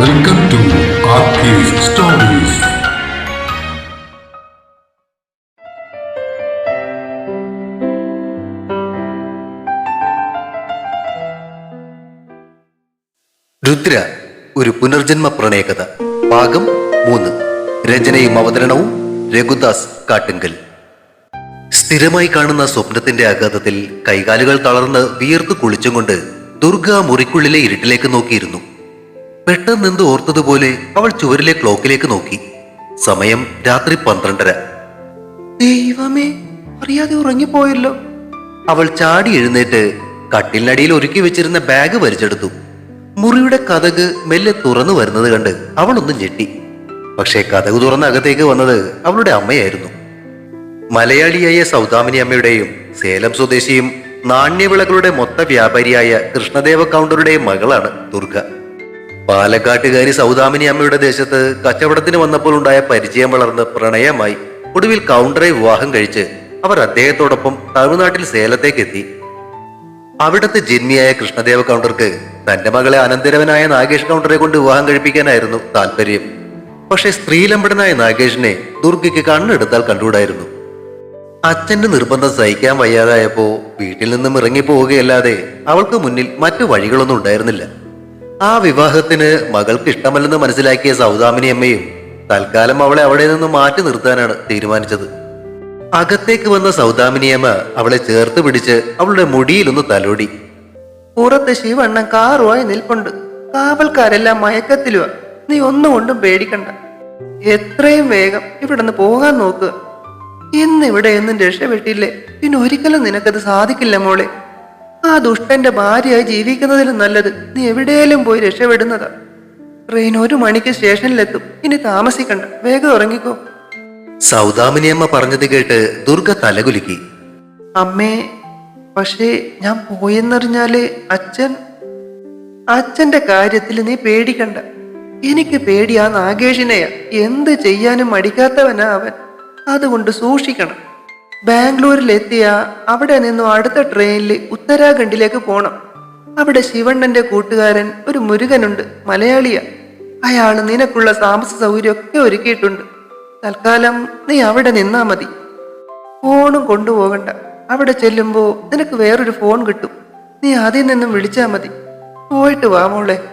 Welcome to stories Rudra ഒരു പുനർജന്മ പ്രണയകഥ. ഭാഗം മൂന്ന്. രചനയും അവതരണവും രഘുദാസ് കാട്ടുങ്കൽ. സ്ഥിരമായി കാണുന്ന സ്വപ്നത്തിന്റെ ആഘാതത്തിൽ കൈകാലുകൾ തളർന്ന് വിയർത്ത് കുളിച്ചും ദുർഗ ആ മുറിക്കുള്ളിലെ ഇരുട്ടിലേക്ക് നോക്കിയിരുന്നു. പെട്ടെന്നെന്ത് ഓർത്തതുപോലെ അവൾ ചുവരിലെ ക്ലോക്കിലേക്ക് നോക്കി. സമയം രാത്രി പന്ത്രണ്ടര. ദൈവമേ അറിയാതെ ഉറങ്ങിപ്പോയല്ലോ. അവൾ ചാടി എഴുന്നേറ്റ് കട്ടിലിനടിയിൽ ഒരുക്കി വെച്ചിരുന്ന ബാഗ് വലിച്ചെടുത്തു. മുറിയുടെ കഥക് മെല്ലെ തുറന്നു വരുന്നത് കണ്ട് അവൾ ഒന്ന് ഞെട്ടി. പക്ഷേ കഥക് തുറന്ന അകത്തേക്ക് വന്നത് അവളുടെ അമ്മയായിരുന്നു. മലയാളിയായ സൗദാമിനി അമ്മയുടെയും സേലം സ്വദേശിയും നാണ്യവിളകളുടെ മൊത്ത വ്യാപാരിയായ കൃഷ്ണദേവ കൗണ്ടറുടെയും മകളാണ് ദുർഗ. പാലക്കാട്ടുകാരി സൗദാമിനി അമ്മയുടെ ദേശത്ത് കച്ചവടത്തിന് വന്നപ്പോൾ ഉണ്ടായ പരിചയം വളർന്ന് പ്രണയമായി ഒടുവിൽ കൗണ്ടറെ വിവാഹം കഴിച്ച് അവർ അദ്ദേഹത്തോടൊപ്പം തമിഴ്നാട്ടിൽ സേലത്തേക്ക് എത്തി അവിടത്തെ ജന്മിയായ കൃഷ്ണദേവ കൗണ്ടർക്ക് തന്റെ മകളെ അനന്തരവനായ നാഗേഷ് കൗണ്ടറെ കൊണ്ട് വിവാഹം കഴിപ്പിക്കാനായിരുന്നു താല്പര്യം പക്ഷെ സ്ത്രീലമ്പടനായ നാഗേഷിനെ ദുർഗയ്ക്ക് കണ്ണെടുത്താൽ കണ്ടുകൂടായിരുന്നു. അച്ഛന്റെ നിർബന്ധം സഹിക്കാൻ വയ്യാതായപ്പോ വീട്ടിൽ നിന്നും ഇറങ്ങിപ്പോവുകയല്ലാതെ അവൾക്ക് മുന്നിൽ മറ്റു വഴികളൊന്നും ഉണ്ടായിരുന്നില്ല. ആ വിവാഹത്തിന് മകൾക്ക് ഇഷ്ടമല്ലെന്ന് മനസ്സിലാക്കിയ സൗദാമിനി അമ്മയും തൽക്കാലം അവളെ അവിടെ നിന്ന് മാറ്റി നിർത്താനാണ് തീരുമാനിച്ചത്. അകത്തേക്ക് വന്ന സൗദാമിനിയമ്മ അവളെ ചേർത്ത് പിടിച്ച് അവളുടെ മുടിയിലൊന്ന് തലോടി. പുറത്ത് ശിവണ്ണൻ കാറുമായി നിൽപ്പുണ്ട്. കാവൽക്കാരെല്ലാം മയക്കത്തിലുവാ. നീ ഒന്നും കൊണ്ടും പേടിക്കണ്ട. എത്രയും വേഗം ഇവിടെ നിന്ന് പോകാൻ നോക്കുക ഇന്നിവിടെ എന്നും രക്ഷപ്പെട്ടില്ലേ? പിന്നെ ഒരിക്കലും നിനക്കത് സാധിക്കില്ല മോളെ. ആ ദുഷ്ടന്റെ ഭാര്യയായി ജീവിക്കുന്നതിലും നല്ലത്. നീ എവിടെയെങ്കിലും പോയി രക്ഷപ്പെടുന്നതാ. ട്രെയിൻ ഒരു മണിക്ക് സ്റ്റേഷനിലെത്തും. ഇനി താമസിക്കണ്ട. വേഗം ഉറങ്ങിക്കോ. സൗദാമിനിയമ്മ പറഞ്ഞത് കേട്ട് ദുർഗ തലകുലുക്കി. അമ്മേ പക്ഷേ ഞാൻ പോയെന്നറിഞ്ഞാൽ അച്ഛൻ അച്ഛന്റെ കാര്യത്തിൽ നീ പേടിക്കണ്ട. എനിക്ക് പേടി ആ നാഗേഷിനെയാ. എന്ത് ചെയ്യാനും മടിക്കാത്തവനാ അവൻ. അതുകൊണ്ട് സൂക്ഷിക്കണം. ബാംഗ്ലൂരിൽ എത്തിയ അവിടെ നിന്നും അടുത്ത ട്രെയിനിൽ ഉത്തരാഖണ്ഡിലേക്ക് പോണം. അവിടെ ശിവണ്ണന്റെ കൂട്ടുകാരൻ ഒരു മുരുകനുണ്ട് മലയാളിയ. അയാൾ നിനക്കുള്ള താമസ സൗകര്യമൊക്കെ ഒരുക്കിയിട്ടുണ്ട്. തൽക്കാലം നീ അവിടെ നിന്നാ മതി. ഫോണും കൊണ്ടുപോകണ്ട. അവിടെ ചെല്ലുമ്പോ നിനക്ക് വേറൊരു ഫോൺ കിട്ടും. നീ അതിൽ നിന്നും വിളിച്ചാ മതി. പോയിട്ട് വാ മോളെ.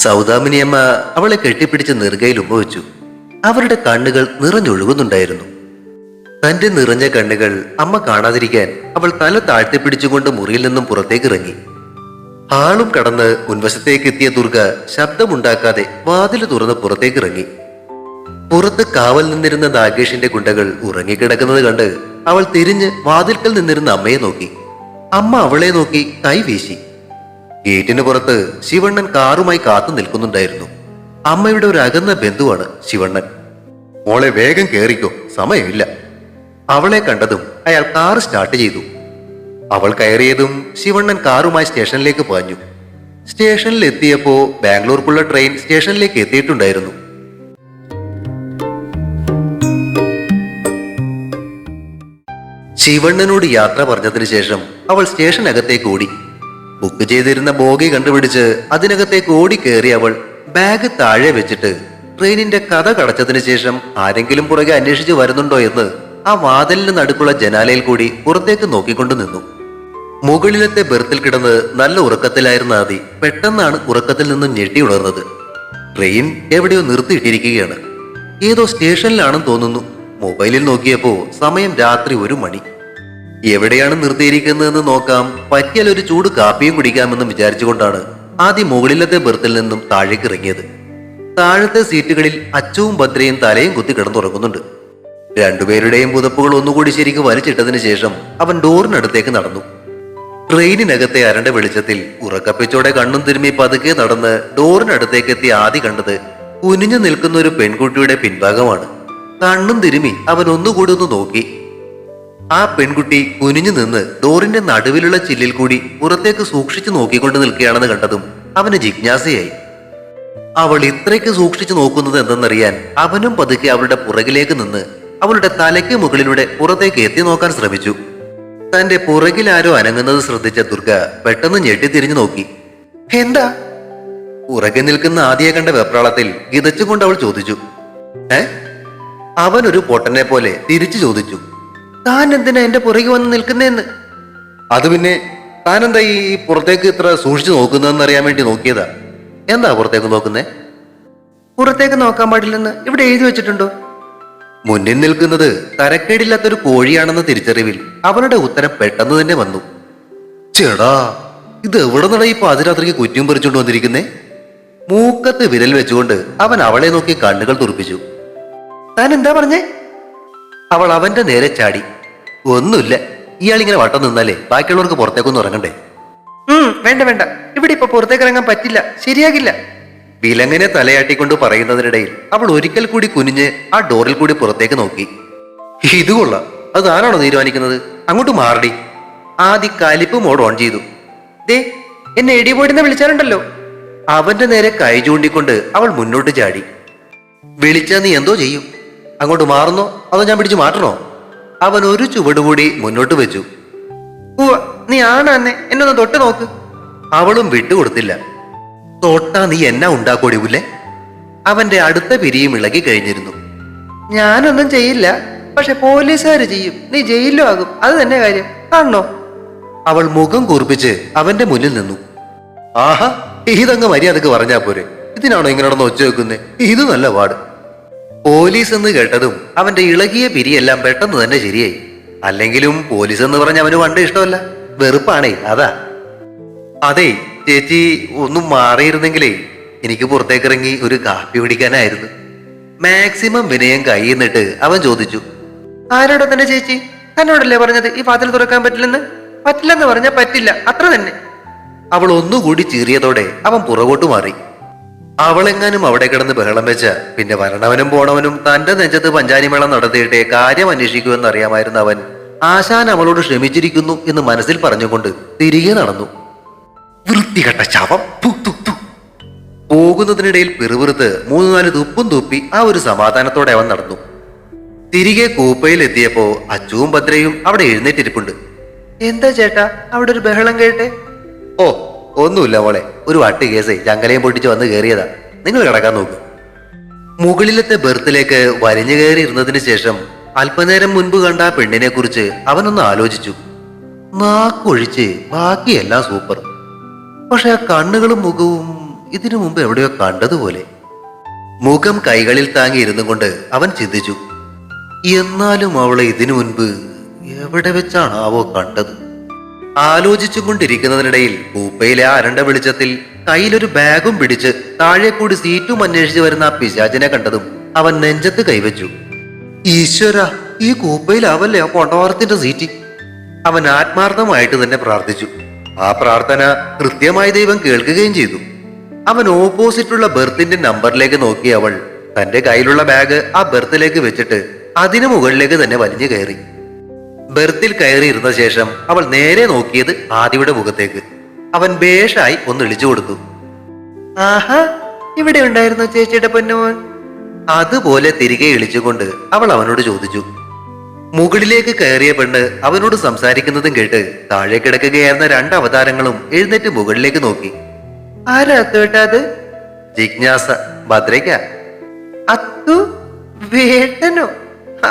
സൗദാമിനിയമ്മ അവളെ കെട്ടിപ്പിടിച്ച് നിർഗയിൽ ഉപയോഗിച്ചു അവരുടെ കണ്ണുകൾ നിറഞ്ഞൊഴുകുന്നുണ്ടായിരുന്നു. തന്റെ നിറഞ്ഞ കണ്ണുകൾ അമ്മ കാണാതിരിക്കാൻ അവൾ തല താഴ്ത്തി പിടിച്ചുകൊണ്ട് മുറിയിൽ നിന്നും പുറത്തേക്ക് ഇറങ്ങി ആളും കടന്ന് മുൻവശത്തേക്ക് എത്തിയ ദുർഗ ശബ്ദമുണ്ടാക്കാതെ വാതിൽ തുറന്ന് പുറത്തേക്ക് ഇറങ്ങി പുറത്ത് കാവൽ നിന്നിരുന്ന നാഗേഷിന്റെ ഗുണ്ടകൾ ഉറങ്ങിക്കിടക്കുന്നത് കണ്ട് അവൾ തിരിഞ്ഞ് വാതിൽക്കൽ നിന്നിരുന്ന അമ്മയെ നോക്കി. അമ്മ അവളെ നോക്കി കൈ വീശി. ഗേറ്റിന് പുറത്ത് ശിവണ്ണൻ കാറുമായി കാത്തു നിൽക്കുന്നുണ്ടായിരുന്നു. അമ്മയുടെ ഒരു അകന്ന ബന്ധുവാണ് ശിവണ്ണൻ. മോളെ വേഗം കേറിക്കോ സമയമില്ല. അവളെ കണ്ടതും അയാൾ കാർ സ്റ്റാർട്ട് ചെയ്തു. അവൾ കയറിയതും ശിവണ്ണൻ കാറുമായി സ്റ്റേഷനിലേക്ക് പാഞ്ഞു. സ്റ്റേഷനിൽ എത്തിയപ്പോ ബാംഗ്ലൂർക്കുള്ള ട്രെയിൻ സ്റ്റേഷനിലേക്ക് എത്തിയിട്ടുണ്ടായിരുന്നു. ശിവണ്ണനോട് യാത്ര പറഞ്ഞതിന് ശേഷം അവൾ സ്റ്റേഷനകത്തേക്ക് ഓടി. ബുക്ക് ചെയ്തിരുന്ന ബോഗി കണ്ടുപിടിച്ച് അതിനകത്തേക്ക് ഓടി കയറി അവൾ ബാഗ് താഴെ വെച്ചിട്ട് ട്രെയിനിന്റെ കഥ കടച്ചതിന് ശേഷം ആരെങ്കിലും പുറകെ അന്വേഷിച്ച് വരുന്നുണ്ടോ എന്ന് ആ വാതിലിന് നടുക്കുള്ള ജനാലയിൽ കൂടി പുറത്തേക്ക് നോക്കിക്കൊണ്ട് നിന്നു. മുകളിലത്തെ ബെർത്തിൽ കിടന്ന് നല്ല ഉറക്കത്തിലായിരുന്ന ആദി പെട്ടെന്നാണ് ഉറക്കത്തിൽ നിന്നും ഞെട്ടി ഉണർന്നത്. ട്രെയിൻ എവിടെയോ നിർത്തിയിട്ടിരിക്കുകയാണ്. ഏതോ സ്റ്റേഷനിലാണെന്ന് തോന്നുന്നു. മൊബൈലിൽ നോക്കിയപ്പോ സമയം രാത്രി ഒരു മണി. എവിടെയാണ് നിർത്തിയിരിക്കുന്നതെന്ന് നോക്കാം. പറ്റിയാൽ ഒരു ചൂട് കാപ്പിയും കുടിക്കാമെന്ന് വിചാരിച്ചുകൊണ്ടാണ് ആദ്യം മുകളിലത്തെ ബെർത്തിൽ നിന്നും താഴേക്ക് ഇറങ്ങിയത്. താഴത്തെ സീറ്റുകളിൽ അച്ചവും ഭദ്രയും തലയും കുത്തി കിടന്നുറങ്ങുന്നുണ്ട്. രണ്ടുപേരുടെയും പുതപ്പുകൾ ഒന്നുകൂടി ശരിക്കും വലിച്ചിട്ടതിന് ശേഷം അവൻ ഡോറിനടുത്തേക്ക് നടന്നു. ട്രെയിനിനകത്തെ അരണ്ട വെളിച്ചത്തിൽ ഉറക്കപ്പിച്ചോടെ കണ്ണും തിരുമ്മി പതുക്കെ നടന്ന് ഡോറിനടുത്തേക്ക് എത്തി ആദ്യ കണ്ടത് കുനിഞ്ഞു നിൽക്കുന്ന ഒരു പെൺകുട്ടിയുടെ പിൻഭാഗമാണ്. കണ്ണും തിരുമ്മി അവൻ ഒന്നുകൂടി ഒന്ന് നോക്കി. ആ പെൺകുട്ടി കുനിഞ്ഞു നിന്ന് ഡോറിന്റെ നടുവിലുള്ള ചില്ലിൽ കൂടി പുറത്തേക്ക് സൂക്ഷിച്ചു നോക്കിക്കൊണ്ട് നിൽക്കുകയാണെന്ന് കണ്ടതും അവന് ജിജ്ഞാസയായി. അവൾ ഇത്രയ്ക്ക് സൂക്ഷിച്ചു നോക്കുന്നത് എന്തെന്നറിയാൻ അവനും പതുക്കെ അവളുടെ പുറകിലേക്ക് നിന്ന് അവളുടെ തലയ്ക്ക് മുകളിലൂടെ പുറത്തേക്ക് എത്തി നോക്കാൻ ശ്രമിച്ചു. തന്റെ പുറകിൽ ആരോ അനങ്ങുന്നത് ശ്രദ്ധിച്ച ദുർഗ പെട്ടെന്ന് ഞെട്ടിത്തിരിഞ്ഞു നോക്കി. എന്താ? പുറകെ നിൽക്കുന്ന ആദ്യ കണ്ട വെപ്രാളത്തിൽ ഗിതച്ചുകൊണ്ട് അവൾ ചോദിച്ചു. ഏ? അവൻ ഒരു പൊട്ടനെ പോലെ തിരിച്ചു ചോദിച്ചു. താൻ എന്തിനാ എന്റെ പുറകെ വന്ന് നിൽക്കുന്നേന്ന്? അത് പിന്നെ താൻ എന്താ ഈ പുറത്തേക്ക് ഇത്ര സൂക്ഷിച്ചു നോക്കുന്നതെന്ന് അറിയാൻ വേണ്ടി നോക്കിയതാ. എന്താ പുറത്തേക്ക് നോക്കുന്നേ? പുറത്തേക്ക് നോക്കാൻ പാടില്ലെന്ന് ഇവിടെ എഴുതി വെച്ചിട്ടുണ്ടോ? മുന്നിൽ നിൽക്കുന്നത് തരക്കേടില്ലാത്തൊരു കോഴിയാണെന്ന തിരിച്ചറിവിൽ അവളുടെ ഉത്തരം പെട്ടെന്ന് തന്നെ വന്നു. ചേടാ ഇത് എവിടെ നിന്നാണ് ഈ പാതിരാത്രിക്ക് കുറ്റിയും പറിച്ചുകൊണ്ട് വന്നിരിക്കുന്നേ? മൂക്കത്ത് വിരൽ വെച്ചുകൊണ്ട് അവൻ അവളെ നോക്കി കണ്ണുകൾ തുറപ്പിച്ചു. താൻ എന്താ പറഞ്ഞേ? അവൾ അവന്റെ നേരെ ചാടി. ഒന്നുമില്ല ഇയാളിങ്ങനെ വട്ടം നിന്നാലേ ബാക്കിയുള്ളവർക്ക് പുറത്തേക്കൊന്നും ഇറങ്ങണ്ടേ? വേണ്ട വേണ്ട. ഇവിടെ ഇപ്പൊ പുറത്തേക്ക് ഇറങ്ങാൻ പറ്റില്ല. ശരിയാകില്ല. വിലങ്ങനെ തലയാട്ടിക്കൊണ്ട് പറയുന്നതിനിടയിൽ അവൾ ഒരിക്കൽ കൂടി കുനിഞ്ഞ് ആ ഡോറിൽ കൂടി പുറത്തേക്ക് നോക്കി. ഇത് കൊള്ളാം. അത് ആരാണോ തീരുമാനിക്കുന്നത്? അങ്ങോട്ട് മാറടി. ആദ്യ കലിപ്പ് മോഡ് ഓൺ ചെയ്തു. ദേ എന്നെ ഇടിപോടിന്ന് വിളിച്ചാലുണ്ടല്ലോ. അവന്റെ നേരെ കൈ ചൂണ്ടിക്കൊണ്ട് അവൾ മുന്നോട്ട് ചാടി. വിളിച്ചാ നീ എന്തോ ചെയ്യും? അങ്ങോട്ട് മാറുന്നോ? അതോ ഞാൻ പിടിച്ചു മാറ്റണോ? അവൻ ഒരു ചുവട് കൂടി മുന്നോട്ട് വെച്ചു. നീ ആണ് എന്നെ ഒന്ന് തൊട്ട് നോക്ക്. അവളും വിട്ടുകൊടുത്തില്ല. തൊട്ടാ നീ എന്നാ ഉണ്ടാക്കൊടിവില്ലേ അവന്റെ അടുത്ത പിരിയും ഇളകി കഴിഞ്ഞിരുന്നു. ഞാനൊന്നും ചെയ്യില്ല പക്ഷെ പോലീസുകാർ ചെയ്യും. നീ ജയിലിലും ആകും. അത് തന്നെ കാര്യം. കാണണോ? അവൾ മുഖം കൂർപ്പിച്ച് അവന്റെ മുന്നിൽ നിന്നു. ആഹാ ഇതങ്ങ് മര്യാദയ്ക്ക് പറഞ്ഞാ പോരെ. ഇതിനാണോ ഇങ്ങനെ ഒച്ച വെക്കുന്നേ? ഇത് നല്ല പാട്. പോലീസ് എന്ന് കേട്ടതും അവന്റെ ഇളകിയ പിരിയെല്ലാം പെട്ടെന്ന് തന്നെ ശരിയായി. അല്ലെങ്കിലും പോലീസ് എന്ന് പറഞ്ഞ അവന് പണ്ട് ഇഷ്ടമല്ല. വെറുപ്പാണേ അതാ. അതെ ചേച്ചി ഒന്നും മാറിയിരുന്നെങ്കിലേ എനിക്ക് പുറത്തേക്ക് ഇറങ്ങി ഒരു കാപ്പി പിടിക്കാനായിരുന്നു മാക്സിമം വിനയം കൈന്നിട്ട് അവൻ ചോദിച്ചു ആരോടോ തന്നെ ചേച്ചി? തന്നോടല്ലേ പറഞ്ഞത് ഈ വാതിൽ തുറക്കാൻ പറ്റില്ലെന്ന്? പറ്റില്ലെന്ന് പറഞ്ഞാൽ പറ്റില്ല അത്ര തന്നെ. അവൾ ഒന്നുകൂടി ചീറിയതോടെ അവൻ പുറകോട്ട് മാറി. അവളെങ്ങാനും അവിടെ കിടന്ന് ബഹളം വെച്ച പിന്നെ വരണവനും പോണവനും തന്റെ നെഞ്ചത്ത് പഞ്ചാരിമേളം നടത്തിയിട്ടേ കാര്യം അന്വേഷിക്കുമെന്ന് അറിയാമായിരുന്ന അവൻ ആശാൻ അവളോട് ക്ഷമിച്ചിരിക്കുന്നു എന്ന് മനസ്സിൽ പറഞ്ഞുകൊണ്ട് തിരികെ നടന്നു. വൃത്തികെട്ട ശവം. പോകുന്നതിനിടയിൽ പിറുപിറുത്ത് മൂന്ന് നാല് തുപ്പും തുപ്പി ആ ഒരു സമാധാനത്തോടെ അവൻ നടന്നു. തിരികെ കൂപ്പയിൽ എത്തിയപ്പോ അച്ചുവും ഭദ്രയും അവിടെ എഴുന്നേറ്റിരിപ്പുണ്ട്. എന്താ ചേട്ടാ അവിടെ ഒരു ബഹളം കേട്ടെ? ഓ ഒന്നുമില്ല മോളെ. ഒരു വട്ട് കേസ് ചങ്കലയും പൊട്ടിച്ച് വന്ന് കയറിയതാ നിങ്ങൾ കിടക്കാൻ നോക്കൂ. മുകളിലത്തെ ബെർത്തിലേക്ക് വലിഞ്ഞു കയറി ഇരുന്നതിന് ശേഷം അല്പനേരം മുൻപ് കണ്ട ആ പെണ്ണിനെ കുറിച്ച് അവനൊന്ന് ആലോചിച്ചു. നാക്കൊഴിച്ച് ബാക്കിയെല്ലാം സൂപ്പർ. പക്ഷെ ആ കണ്ണുകളും മുഖവും ഇതിനു മുമ്പ് എവിടെയോ കണ്ടതുപോലെ. മുഖം കൈകളിൽ താങ്ങി ഇരുന്നു കൊണ്ട് അവൻ ചിന്തിച്ചു എന്നാലും അവളെ ഇതിനു മുൻപ് എവിടെ വെച്ചാണാവോ കണ്ടത്? ആലോചിച്ചു കൊണ്ടിരിക്കുന്നതിനിടയിൽ കൂപ്പയിലെ ആ അരണ്ട വെളിച്ചത്തിൽ കയ്യിലൊരു ബാഗും പിടിച്ച് താഴെ കൂടി സീറ്റും അന്വേഷിച്ചു വരുന്ന ആ പിശാചിനെ കണ്ടതും അവൻ നെഞ്ചത്ത് കൈവച്ചു. ഈശ്വര ഈ കൂപ്പയിൽ അവല്ലേ ആ കൊണ്ടവാറത്തിന്റെ സീറ്റ്? അവൻ ആത്മാർത്ഥമായിട്ട് തന്നെ പ്രാർത്ഥിച്ചു. ആ പ്രാർത്ഥന കൃത്യമായി ദൈവം കേൾക്കുകയും ചെയ്തു. അവൻ ഓപ്പോസിറ്റുള്ള ബെർത്തിന്റെ നമ്പറിലേക്ക് നോക്കി അവൾ തന്റെ കയ്യിലുള്ള ബാഗ് ആ ബെർത്തിലേക്ക് വെച്ചിട്ട് അതിനു മുകളിലേക്ക് തന്നെ വലിഞ്ഞു കയറി. ബെർത്തിൽ കയറിയിരുന്ന ശേഷം അവൾ നേരെ നോക്കിയത് ആദിയുടെ മുഖത്തേക്ക്. അവൻ ബേഷായി ഒന്ന് ഇളിച്ചു കൊടുത്തു. ആഹാ ഇവിടെ ഉണ്ടായിരുന്നു ചേച്ചിയുടെ പൊന്നുമോൻ? അതുപോലെ തിരികെ ഇളിച്ചുകൊണ്ട് അവൾ അവനോട് ചോദിച്ചു. മുകളിലേക്ക് കയറിയ പെണ്ണ് അവനോട് സംസാരിക്കുന്നതും കേട്ട് താഴെ കിടക്കുകയായിരുന്ന രണ്ട് അവതാരങ്ങളും എഴുന്നേറ്റ് മുകളിലേക്ക് നോക്കി. ആരാ കേട്ടാത് ജിജ്ഞാസ ഭദ്രയ്ക്ക. അത്തു വേട്ടനോ?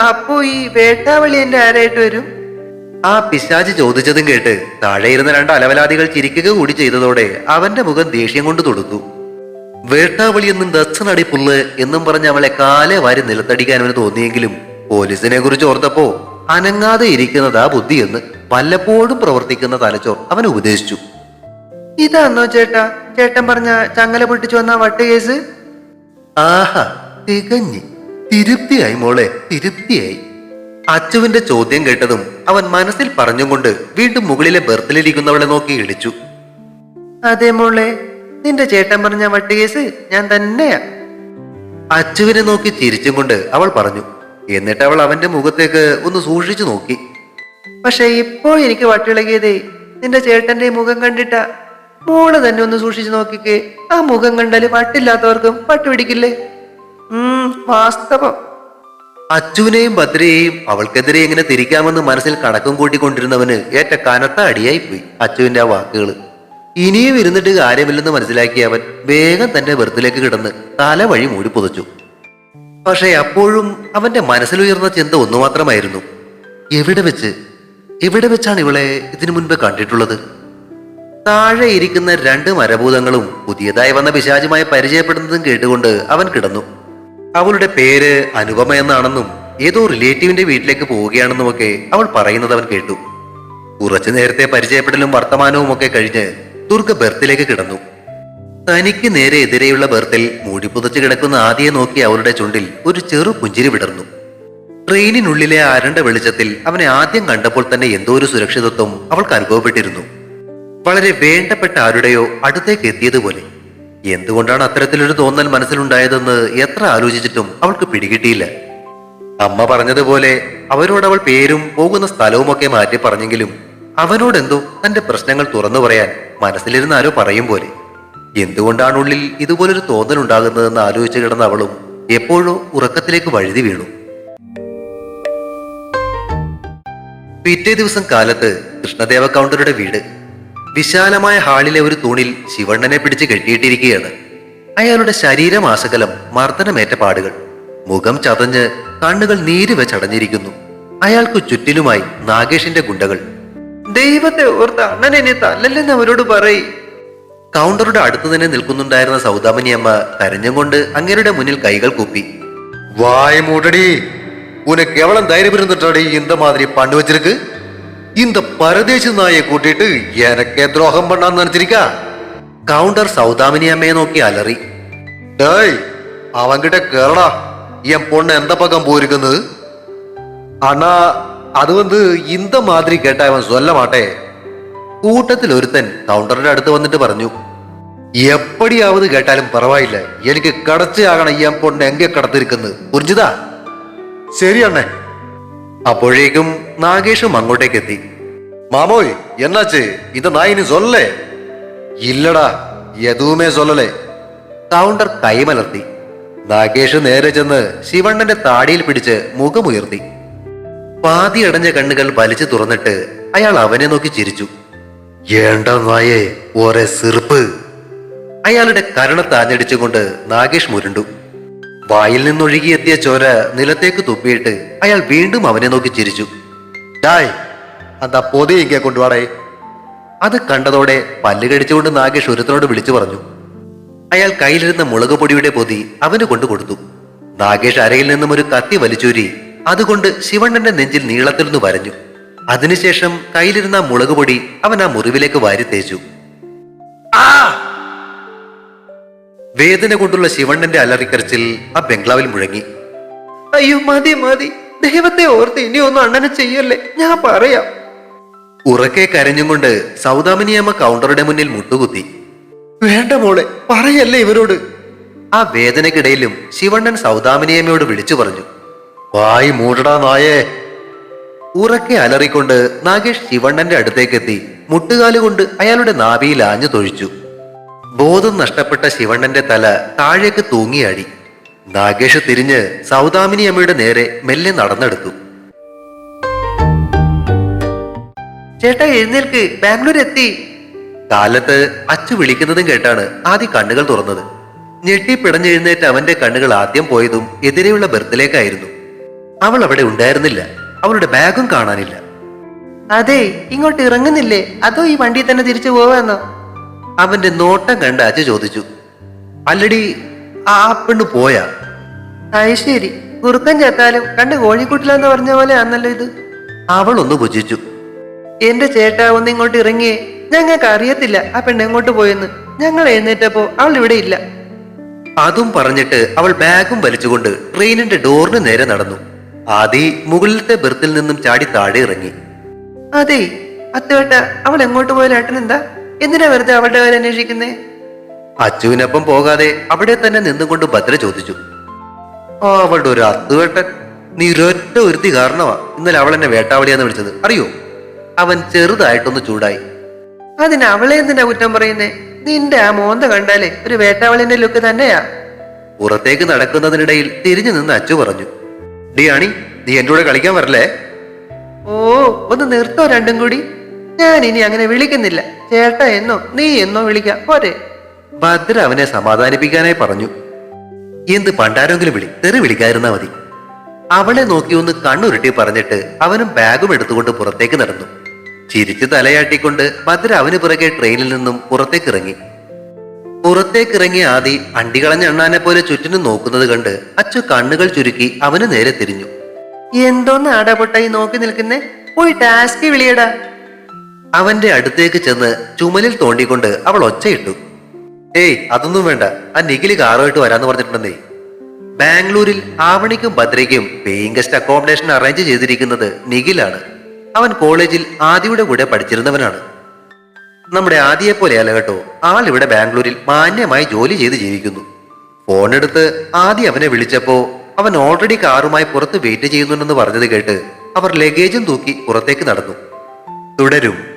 അപ്പോ ഈ വേട്ടാവളി എന്റെ ആരായിട്ട് വരും? ആ പിശാജ് ചോദിച്ചതും കേട്ട് താഴെ ഇരുന്ന രണ്ട് അലവലാദികൾ ചിരിക്കുക കൂടി ചെയ്തതോടെ അവന്റെ മുഖം ദേഷ്യം കൊണ്ട് തൊടുത്തു. വേട്ടാവളി എന്നും ദച്ചനടി പുല്ല് എന്നും പറഞ്ഞ് അവളെ കാലെ വാരി നിലത്തടിക്കാൻ അവന് തോന്നിയെങ്കിലും പോലീസിനെ കുറിച്ച് ഓർത്തപ്പോ അനങ്ങാതെ ഇരിക്കുന്നതാ ബുദ്ധിയെന്ന് വല്ലപ്പോഴും പ്രവർത്തിക്കുന്ന തലച്ചോർ അവൻ ഉപദേശിച്ചു. ഇതാന്നോ ചേട്ടാ. ചേട്ടൻ പറഞ്ഞ ചങ്ങല പൊട്ടിച്ചു വന്ന വട്ട് കേസ്? ആഹാ തികഞ്ഞി. തിരുപ്തിയായി മോളെ തിരുപ്തിയായി. അച്ചുവിന്റെ ചോദ്യം കേട്ടതും അവൻ മനസ്സിൽ പറഞ്ഞുകൊണ്ട് വീണ്ടും മുകളിലെ ബെർത്തിലിരിക്കുന്നവളെ നോക്കി ഇടിച്ചു. അതെ മോളെ നിന്റെ ചേട്ടൻ പറഞ്ഞ വട്ട് കേസ് ഞാൻ തന്നെയാ. അച്ചുവിനെ നോക്കി ചിരിച്ചും കൊണ്ട് അവൾ പറഞ്ഞു എന്നിട്ട് അവൾ അവന്റെ മുഖത്തേക്ക് ഒന്ന് സൂക്ഷിച്ചു നോക്കി. പക്ഷെ ഇപ്പോ എനിക്ക് വട്ടിളകിയതേ നിന്റെ ചേട്ടന്റെ മുഖം കണ്ടിട്ടാ മോൾ തന്നെ ഒന്ന് സൂക്ഷിച്ചു നോക്കിക്കേ. ആ മുഖം കണ്ടാൽ വട്ടില്ലാത്തവർക്കും വട്ടുപിടിക്കില്ലേ ഉം വാസ്തവം. അച്ചുവിനെയും ഭദ്രയെയും അവൾക്കെതിരെ എങ്ങനെ തിരിക്കാമെന്ന് മനസ്സിൽ കണക്കും കൂട്ടിക്കൊണ്ടിരുന്നവന് ഏറ്റ കനത്ത അടിയായി പോയി അച്ചുവിന്റെ ആ വാക്കുകൾ ഇനിയും ഇരുന്നിട്ട് കാര്യമില്ലെന്ന് മനസ്സിലാക്കിയ അവൻ വേഗം തന്റെ വെറുത്തിലേക്ക് കിടന്ന് തല വഴി മൂടി പുതച്ചു. പക്ഷേ അപ്പോഴും അവന്റെ മനസ്സിലുയർന്ന ചിന്ത ഒന്നു മാത്രമായിരുന്നു എവിടെ വെച്ച്? എവിടെ വെച്ചാണ് ഇവളെ ഇതിനു മുൻപ് കണ്ടിട്ടുള്ളത്? താഴെ ഇരിക്കുന്ന രണ്ട് മരഭൂതങ്ങളും പുതിയതായി വന്ന പിശാചുമായി പരിചയപ്പെടുന്നതും കേട്ടുകൊണ്ട് അവൻ കിടന്നു. അവളുടെ പേര് അനുപമ എന്നാണെന്നും ഏതോ റിലേറ്റീവിന്റെ വീട്ടിലേക്ക് പോവുകയാണെന്നുമൊക്കെ അവൾ പറയുന്നത് അവൻ കേട്ടു. കുറച്ചു നേരത്തെ പരിചയപ്പെടലും വർത്തമാനവും ഒക്കെ കഴിഞ്ഞ് ദുർഗ ബെർത്തിലേക്ക് കിടന്നു. തനിക്ക് നേരെ എതിരെയുള്ള ബർത്തിൽ മൂടി പുതച്ചു കിടക്കുന്ന ആദിയെ നോക്കി അവളുടെ ചുണ്ടിൽ ഒരു ചെറു പുഞ്ചിരി വിടർന്നു. ട്രെയിനിനുള്ളിലെ ആരണ്ട വെളിച്ചത്തിൽ അവനെ ആദ്യം കണ്ടപ്പോൾ തന്നെ എന്തോ ഒരു സുരക്ഷിതത്വം അവൾക്ക് അനുഭവപ്പെട്ടിരുന്നു. വളരെ വേണ്ടപ്പെട്ട ആരുടെയോ അടുത്തേക്ക് എത്തിയതുപോലെ. എന്തുകൊണ്ടാണ് അത്തരത്തിലൊരു തോന്നൽ മനസ്സിലുണ്ടായതെന്ന് എത്ര ആലോചിച്ചിട്ടും അവൾക്ക് പിടികിട്ടിയില്ല. അമ്മ പറഞ്ഞതുപോലെ അവരോട് അവൾ പേരും പോകുന്ന സ്ഥലവുമൊക്കെ മാറ്റി പറഞ്ഞെങ്കിലും അവനോടെന്തോ തന്റെ പ്രശ്നങ്ങൾ തുറന്നു പറയാൻ മനസ്സിലിരുന്ന് ആരോ പറയും പോലെ. എന്തുകൊണ്ടാണ് ഉള്ളിൽ ഇതുപോലൊരു തോന്നൽ ഉണ്ടാകുന്നതെന്ന് ആലോചിച്ച് കിടന്ന അവളും എപ്പോഴോ ഉറക്കത്തിലേക്ക് വഴുതി വീണു. പിറ്റേ ദിവസം കാലത്ത് കൃഷ്ണദേവ കൗണ്ടറുടെ വീട് വിശാലമായ ഹാളിലെ ഒരു തൂണിൽ ശിവണ്ണനെ പിടിച്ച് കെട്ടിയിട്ടിരിക്കുകയാണ്. അയാളുടെ ശരീരമാസകലം മർദ്ദനമേറ്റ പാടുകൾ. മുഖം ചതഞ്ഞ് കണ്ണുകൾ നീര് വെച്ചടഞ്ഞിരിക്കുന്നു അയാൾക്ക് ചുറ്റിലുമായി നാഗേഷിന്റെ ഗുണ്ടകൾ. ദൈവത്തെ ഓർത്ത് അണ്ണനെ തല്ലല്ലെന്ന് അവരോട് പറയ്. കൗണ്ടറുടെ അടുത്തു തന്നെ നിൽക്കുന്നുണ്ടായിരുന്ന സൗദാമിനി അമ്മ കരഞ്ഞുകൊണ്ട് അങ്ങേരുടെ മുന്നിൽ കൈകൾ കൂപ്പി. വായ മൂടടി. உனக்கு எவ்வளவு தைரியம் இருந்துட்டாடி இந்த மாதிரி ഇന്ത வச்சிருக்கு இந்த കൂട്ടിയിട്ട് എനക്കെ ദ്രോഹം പണ്ടാന്ന് നനച്ചിരിക്ക? കൗണ്ടർ സൗദാമിനി അമ്മയെ നോക്കി അലറി. ഡേയ് അവൻകിട്ട കേറടാ. എൻ പൊണ്ണ് എന്താ പക്കം പോയിരിക്കുന്നത്? അണ്ണാ അത് വന്ന് ഇന്ത മാതിരി കേട്ട അവൻ കൂട്ടത്തിൽ ഒരുത്തൻ കൗണ്ടറിന്റെ അടുത്ത് വന്നിട്ട് പറഞ്ഞു. എപ്പടിയാവത് കേട്ടാലും പറവായില്ല. എനിക്ക് കടച്ചയാകണം ഈ പൊണ്ണ് എങ്കെ കടത്തിരിക്കുന്നത്. പുരിഞ്ചിതാ ശരി അണ്ണേ. അപ്പോഴേക്കും നാഗേഷും അങ്ങോട്ടേക്ക് എത്തി മാമോയ് എന്നാച്ച്? ഇത് നായിന് സൊല്ലേ? ഇല്ലടാ യദൂമേ സൊല്ലലേ. കൗണ്ടർ കൈമലർത്തി. നാഗേഷ് നേരെ ചെന്ന് ശിവണ്ണന്റെ താടിയിൽ പിടിച്ച് മുഖമുയർത്തി. പാതി അടഞ്ഞ കണ്ണുകൾ വലിച്ചു തുറന്നിട്ട് അയാൾ അവനെ നോക്കി ചിരിച്ചു. ഏണ്ട നായേ ഒരേ സിറുപ്പ്? അയാളുടെ കരണത്താഞ്ഞടിച്ചുകൊണ്ട് നാഗേഷ് മുരുണ്ടു. വായിൽ നിന്നൊഴുകിയെത്തിയ ചോര നിലത്തേക്ക് തുപ്പിയിട്ട് അയാൾ വീണ്ടും അവനെ നോക്കി ചിരിച്ചു. ഡായ് അതാ പൊതി ഇങ്ങനെ കൊണ്ടുവാടേ? അത് കണ്ടതോടെ പല്ല് കടിച്ചുകൊണ്ട് നാഗേഷ് ഒരുത്തനോട് വിളിച്ചു പറഞ്ഞു. അയാൾ കയ്യിലിരുന്ന മുളക് പൊടിയുടെ പൊതി അവന് കൊണ്ടു കൊടുത്തു. നാഗേഷ് അരയിൽ നിന്നും ഒരു കത്തി വലിച്ചൂരി അതുകൊണ്ട് ശിവണ്ണന്റെ നെഞ്ചിൽ നീളത്തിലൊന്ന് വരഞ്ഞു. അതിനുശേഷം കയ്യിലിരുന്ന ആ മുളക് പൊടി അവൻ ആ മുറിവിലേക്ക് വാരി തേച്ചു. വേദന കൊണ്ടുള്ള ശിവണ്ണന്റെ അലറിക്കരച്ചിൽ ആ ബംഗ്ലാവിൽ മുഴങ്ങി. അയ്യോ മതി മതി. ദൈവത്തെ ഓർത്ത് ഇനിയൊന്നും അണ്ണനെ ചെയ്യല്ലേ? ഞാൻ പറയാം. ഉറക്കെ കരഞ്ഞും കൊണ്ട് സൗദാമിനിയമ്മ കൗണ്ടറുടെ മുന്നിൽ മുട്ടുകുത്തി. വേണ്ട മോളെ പറയല്ലേ ഇവരോട്? ആ വേദനക്കിടയിലും ശിവണ്ണൻ സൗദാമിനിയമ്മയോട് വിളിച്ചു പറഞ്ഞു. വായി മൂടടാ നായേ. ഉറക്കെ അലറിക്കൊണ്ട് നാഗേഷ് ശിവണ്ണന്റെ അടുത്തേക്കെത്തി മുട്ടുകാലുകൊണ്ട് അയാളുടെ നാഭിയിൽ ആഞ്ഞു തൊഴിച്ചു. ബോധം നഷ്ടപ്പെട്ട ശിവണ്ണന്റെ തല താഴേക്ക് തൂങ്ങിയാടി. നാഗേഷ് തിരിഞ്ഞ് സൗദാമിനി അമ്മയുടെ നേരെ മെല്ലെ നടന്നെടുത്തു. ചേട്ടാ എഴുന്നേൽക്ക്. ബാംഗ്ലൂർ എത്തി കാലത്ത് അച്ചു വിളിക്കുന്നതും കേട്ടാണ് ആദ്യ കണ്ണുകൾ തുറന്നത്. ഞെട്ടി പിടഞ്ഞെഴുന്നേറ്റ് അവന്റെ കണ്ണുകൾ ആദ്യം പോയതും എതിരെയുള്ള ബർത്തിലേക്കായിരുന്നു. അവൾ അവിടെ ഉണ്ടായിരുന്നില്ല. അവളുടെ ബാഗും കാണാനില്ല. അതെ ഇങ്ങോട്ട് ഇറങ്ങുന്നില്ലേ? അതോ ഈ വണ്ടി തന്നെ തിരിച്ചു പോവാന്നോ? അവന്റെ നോട്ടം കണ്ട് അച്ഛ ചോദിച്ചു അല്ലടി ആ പെണ്ണ് പോയാ? അത് ശരി കുറുക്കൻ ചേർത്താലും കണ്ട് കോഴിക്കുട്ടിലെന്ന് പറഞ്ഞ പോലെ ആന്നല്ലോ ഇത്. അവൾ ഒന്ന് ഭുജിച്ചു എന്റെ ചേട്ടാ ഒന്ന് ഇങ്ങോട്ട് ഇറങ്ങിയേ ഞങ്ങൾക്ക് അറിയത്തില്ല ആ പെണ്ണ് എങ്ങോട്ട് പോയെന്ന്. ഞങ്ങൾ എഴുന്നേറ്റപ്പോ അവൾ ഇവിടെ ഇല്ല. അതും പറഞ്ഞിട്ട് അവൾ ബാഗും വലിച്ചുകൊണ്ട് ട്രെയിനിന്റെ ഡോറിന് നേരെ നടന്നു. ആദി മുകളിലത്തെ ബെർത്തിൽ നിന്നും ചാടി താഴെ ഇറങ്ങി. അതെ അത്തേട്ട അവൾ എങ്ങോട്ട് പോയ എന്താ? എന്തിനാ വെറുതെ അവളുടെ കാര്യം അന്വേഷിക്കുന്നേ? അച്ചുവിനൊപ്പം പോകാതെ അവിടെ തന്നെ നിന്നുകൊണ്ട് ഭദ്ര ചോദിച്ചു. ആ അവളുടെ ഒരു അത്തുവേട്ടൻ നീ ഒരൊറ്റ ഒരുത്തി കാരണമാ ഇന്നലെ അവൾ എന്നെ വേട്ടാവളിയാന്ന് വിളിച്ചത്. അറിയോ? അവൻ ചെറുതായിട്ടൊന്ന് ചൂടായി. അതിന് അവളെ എന്തിനാ കുറ്റം പറയുന്നേ? നിന്റെ ആ മോന്ത കണ്ടാലേ ഒരു വേട്ടാവളിന്റെ ലുക്ക് തന്നെയാ. പുറത്തേക്ക് നടക്കുന്നതിനിടയിൽ തിരിഞ്ഞു നിന്ന് അച്ചു പറഞ്ഞു. ഡി ആണി നീ എന്റെ കൂടെ കളിക്കാൻ വരല്ലേ? ഓ ഒന്ന് നിർത്തോ രണ്ടും കൂടി. ഞാൻ ഇനി അങ്ങനെ വിളിക്കുന്നില്ല. ചേട്ട എന്നോ നീ എന്നോ വിളിക്കാം. പോരെ. ഭദ്ര അവനെ സമാധാനിപ്പിക്കാനായി പറഞ്ഞു. എന്ത് പണ്ടാരെങ്കിലും വിളി തെറി വിളിക്കാതിരുന്നാ മതി. അവളെ നോക്കി ഒന്ന് കണ്ണുരുട്ടി പറഞ്ഞിട്ട് അവനും ബാഗും എടുത്തുകൊണ്ട് പുറത്തേക്ക് നടന്നു. ചിരിച്ച് തലയാട്ടിക്കൊണ്ട് ഭദ്ര അവന് പുറകെ ട്രെയിനിൽ നിന്നും പുറത്തേക്ക് ഇറങ്ങി. പുറത്തേക്ക് ഇറങ്ങിയ ആദി അണ്ടികളഞ്ഞ അണ്ണാനെ പോലെ ചുറ്റിനും നോക്കുന്നത് കണ്ട് അച്ചു കണ്ണുകൾ ചുരുക്കി അവന് നേരെ തിരിഞ്ഞു. എന്തോന്ന് ആടപൊട്ടായി നോക്കി നിൽക്കുന്നേ? പോയി ടാസ്കി വിളിയടാ. അവന്റെ അടുത്തേക്ക് ചെന്ന് ചുമലിൽ തോണ്ടിക്കൊണ്ട് അവൾ ഒച്ചയിട്ടു. ഏയ് അതൊന്നും വേണ്ട. ആ നിഖിൽ കാറുമായിട്ട് വരാന്ന് പറഞ്ഞിട്ടുണ്ടെന്നേ. ബാംഗ്ലൂരിൽ ആവണിക്കും ഭദ്രയ്ക്കും പേയിങ് ഗസ്റ്റ് അക്കോമഡേഷൻ അറേഞ്ച് ചെയ്തിരിക്കുന്നത് നിഖിലാണ്. അവൻ കോളേജിൽ ആദിയുടെ കൂടെ പഠിച്ചിരുന്നവനാണ്. നമ്മുടെ ആദിയെ പോലെയല്ല കേട്ടോ. ആൾ ഇവിടെ ബാംഗ്ലൂരിൽ മാന്യമായി ജോലി ചെയ്ത് ജീവിക്കുന്നു. ഫോൺ എടുത്ത് ആദി അവനെ വിളിച്ചപ്പോ അവൻ ഓൾറെഡി കാറുമായി പുറത്ത് വെയിറ്റ് ചെയ്യുന്നുണ്ടെന്ന് പറഞ്ഞത് കേട്ട് അവർ ലഗേജും തൂക്കി പുറത്തേക്ക് നടന്നു. തുടരും.